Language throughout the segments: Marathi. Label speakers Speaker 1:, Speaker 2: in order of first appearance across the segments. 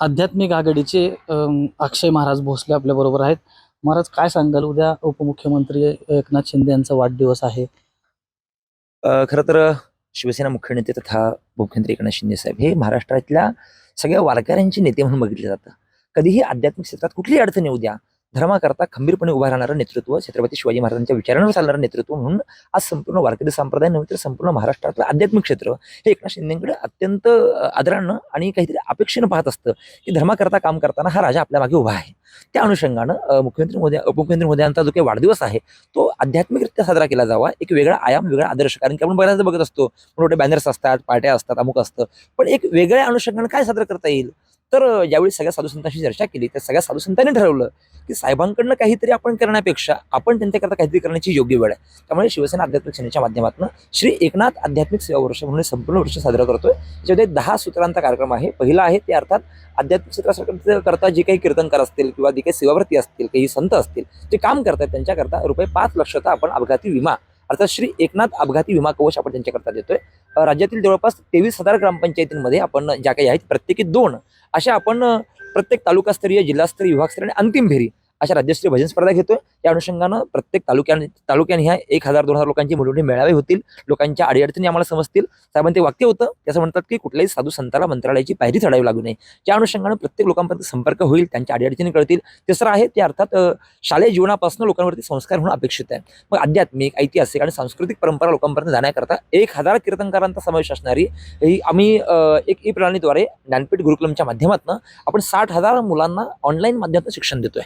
Speaker 1: आध्यात्मिक आघाडीचे अक्षय महाराज भोसले आपल्याबरोबर आहेत. महाराज काय सांगाल? उद्या उपमुख्यमंत्री एकनाथ शिंदे यांचा वाढदिवस आहे.
Speaker 2: खर खरं तर शिवसेना मुख्य नेते तथा मुख्यमंत्री एकनाथ शिंदे साहेब हे महाराष्ट्रातल्या सगळ्या वारकऱ्यांचे नेते म्हणून बघितले जातं. कधीही आध्यात्मिक क्षेत्रात कुठलीही अडचण येऊ द्या. धर्माकरता खंबीरपणे उभा राहणारं नेतृत्व छत्रपती शिवाजी महाराजांच्या विचारांवर चालणारं नेतृत्व म्हणून आज संपूर्ण वारकरी संप्रदाय नव्हे तर संपूर्ण महाराष्ट्रातलं आध्यात्मिक क्षेत्र हे एकनाथ शिंदेकडे अत्यंत आदरानं आणि काहीतरी अपेक्षेनं पाहत असतं की धर्माकरता काम करताना हा राजा आपल्या मागे उभा आहे. त्या अनुषंगानं मुख्यमंत्री मोदी उपमुख्यमंत्री मोदयांचा जो काही वाढदिवस आहे तो आध्यात्मिकरित्या साजरा केला जावा. एक वेगळा आयाम वेगळा आदर्श कारण की आपण बऱ्याचदा बघत असतो मोठे बॅनर्स असतात पार्ट्या असतात अमुक असतं. पण एक वेगळ्या अनुषंगानं काय साजरं करता येईल? तर ज्यावेळी यावेळी सगळ्या साधू संतांशी चर्चा केली. त्या सगळ्या साधू संतांनी ठरवलं की साहेबांकडनं काहीतरी आपण करण्यापेक्षा आपण त्यांच्याकरता काहीतरी करण्याची योग्य वेळ आहे. त्यामुळे शिवसेना आध्यात्मिक सेनेच्या माध्यमातून श्री एकनाथ आध्यात्मिक सेवा वर्ष म्हणून संपूर्ण वर्ष साजरा करतोय. ज्यामध्ये दहा सूत्रांचा कार्यक्रम आहे. पहिला आहे ते अर्थात आध्यात्मिक क्षेत्रासाठी करता जे काही कीर्तनकार असतील किंवा जे काही सेवाव्रती असतील काही संत असतील जे काम करतात त्यांच्याकरता रुपये पाच लक्षाचा आपण अपघाती विमा अर्थात श्री एकनाथ अपघाती विमा कवच आपण त्यांच्याकरता देतोय. राज्यातील जवळपास तेवीस हजार ग्रामपंचायतींमध्ये आपण ज्या काही आहेत प्रत्येकी दोन अशा आपण प्रत्येक तालुकास्तरीय जिल्हास्तरीय विभागस्तरीय आणि अंतिम फेरी अशा राज्यस्तरीय भजन स्पर्धा घेतोय. या अनुषंगानं प्रत्येक तालुक्याने तालुक्याने ह्या एक हजार दोन हजार लोकांची मोठे मोठे मेळावे होतील. लोकांच्या अडीअडचणी आम्हाला समजतील. साहेबांचे वाक्य होतं. त्याचं म्हणतात की कुठल्याही साधू संताला मंत्रालयाची पायरी चढावी लागू नये. त्या अनुषंगानं प्रत्येक लोकांपर्यंत संपर्क होईल. त्यांच्या अडीअडचणी कळतील. तिसरं आहे ते अर्थात शालेय जीवनापासून लोकांवरती संस्कार होणं अपेक्षित आहे मग आध्यात्मिक ऐतिहासिक आणि सांस्कृतिक परंपरा लोकांपर्यंत जाण्याकरता एक हजार कीर्तनकारांचा समावेश असणारी ही आम्ही एक ई प्रणालीद्वारे ज्ञानपीठ गुरुकुलमच्या माध्यमातून आपण साठ हजार मुलांना ऑनलाईन माध्यमातून शिक्षण देतोय.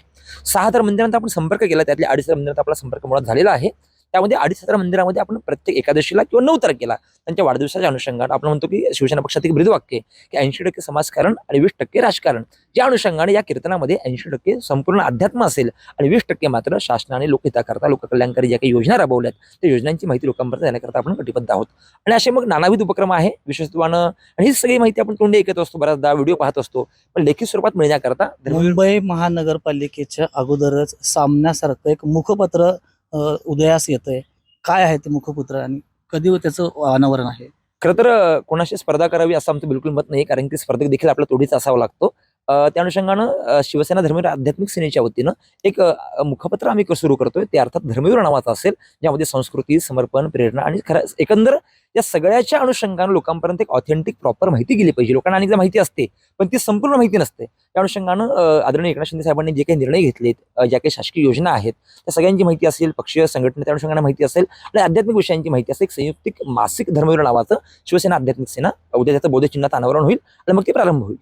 Speaker 2: सहा हजार मंदिरांचा आपण संपर्क केला त्यातल्या अडीच हजार मंदिरात आपला संपर्क मुळात झालेला आहे. त्यामध्ये अडीच हजार मंदिरामध्ये आपण प्रत्येक एकादशीला किंवा नऊ तारखेला त्यांच्या वाढदिवसाच्या अनुषंगाने आपण म्हणतो की शिवसेना पक्षातील एक ब्रीदवाक्य आहे की ऐंशी टक्के समाजकारण आणि वीस टक्के राजकारण. या अनुषंगाने या कीर्तनामध्ये ऐंशी टक्के संपूर्ण अध्यात्म असेल आणि वीस टक्के मात्र शासनाने लोकहिताकरता लोककल्याणकारी ज्या काही योजना राबवल्यात त्या योजनांची माहिती लोकांपर्यंत देण्याकरता आपण कटिबद्ध आहोत. आणि असे मग नानाविध उपक्रम आहे विशेषत्वानं आणि ही सगळी माहिती आपण तोंडी ऐकत असतो बऱ्याचदा व्हिडिओ पाहत असतो पण लेखी स्वरूपात मिळण्याकरता
Speaker 1: मुंबई महानगरपालिकेच्या अगोदरच सामन्यासारखं एक मुखपत्र उदयास येतंय. काय आहे ते मुखपुत्र आणि कधी त्याचं अनावरण आहे?
Speaker 2: खरं तर कोणाशी स्पर्धा करावी असं आमचं बिलकुल मत नाही कारण की स्पर्धक देखील आपला तोडीचा असावा लागतो. त्या अनुषंगानं शिवसेना धर्मवीर आध्यात्मिक सेनेच्या वतीनं एक मुखपत्र आम्ही सुरू करतोय. ते अर्थात धर्मवीर नावाचा असेल ज्यामध्ये संस्कृती समर्पण प्रेरणा आणि खरं एकंदर या सगळ्याच्या अनुषंगानं लोकांपर्यंत एक ऑथेंटिक प्रॉपर माहिती गेली पाहिजे. लोकांना अनेकदा माहिती असते पण ती संपूर्ण माहिती नसते. त्या अनुषंगानं आदरणीय एकनाथ शिंदे साहेबांनी जे काही निर्णय घेतलेत ज्या काही शासकीय योजना आहेत त्या सगळ्यांची माहिती असेल पक्षीय संघटनेच्या अनुषंगाने माहिती असेल आणि आध्यात्मिक विषयांची माहिती असेल एक संयुक्तिक मासिक धर्मवीर नावाचं शिवसेना आध्यात्मिक सेना उद्या त्याचं बौद्ध चिन्हात अनावरण होईल आणि मग ते प्रारंभ होईल.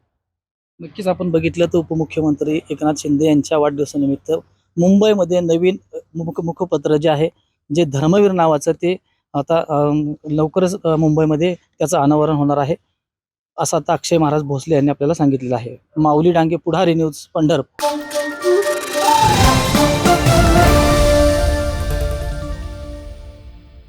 Speaker 1: नक्कीच आपण बघितलं तर उपमुख्यमंत्री एकनाथ शिंदे यांच्या वाढदिवसानिमित्त मुंबईमध्ये नवीन मुख मुखपत्र जे आहे जे धर्मवीर नावाचं ते आता लवकरच मुंबईमध्ये त्याचं अनावरण होणार आहे असं आता अक्षय महाराज भोसले यांनी आपल्याला सांगितलेलं आहे. माऊली डांगे पुढारी न्यूज पंढरपूर.